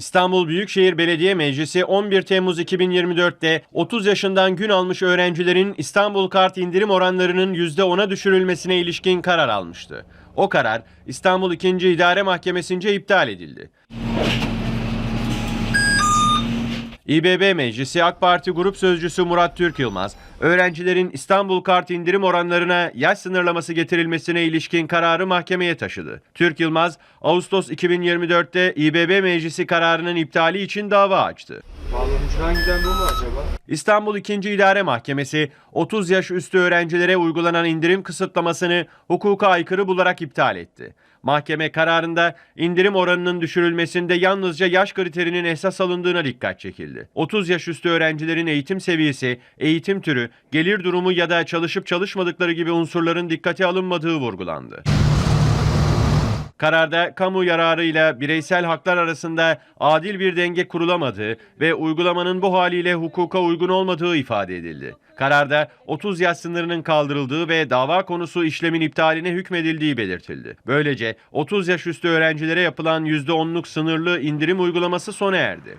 İstanbul Büyükşehir Belediye Meclisi 11 Temmuz 2024'te 30 yaşından gün almış öğrencilerin İstanbul Kart indirim oranlarının %10'a düşürülmesine ilişkin karar almıştı. O karar İstanbul 2. İdare Mahkemesi'nce iptal edildi. İBB Meclisi AK Parti Grup Sözcüsü Murat Türk Yılmaz, öğrencilerin İstanbul Kart indirim oranlarına yaş sınırlaması getirilmesine ilişkin kararı mahkemeye taşıdı. Türk Yılmaz, Ağustos 2024'te İBB Meclisi kararının iptali için dava açtı. Bağlanıştan giden bu mu acaba? İstanbul 2. İdare Mahkemesi 30 yaş üstü öğrencilere uygulanan indirim kısıtlamasını hukuka aykırı bularak iptal etti. Mahkeme kararında indirim oranının düşürülmesinde yalnızca yaş kriterinin esas alındığına dikkat çekildi. 30 yaş üstü öğrencilerin eğitim seviyesi, eğitim türü, gelir durumu ya da çalışıp çalışmadıkları gibi unsurların dikkate alınmadığı vurgulandı. Kararda kamu yararıyla bireysel haklar arasında adil bir denge kurulamadığı ve uygulamanın bu haliyle hukuka uygun olmadığı ifade edildi. Kararda 30 yaş sınırının kaldırıldığı ve dava konusu işlemin iptaline hükmedildiği belirtildi. Böylece 30 yaş üstü öğrencilere yapılan %10'luk sınırlı indirim uygulaması sona erdi.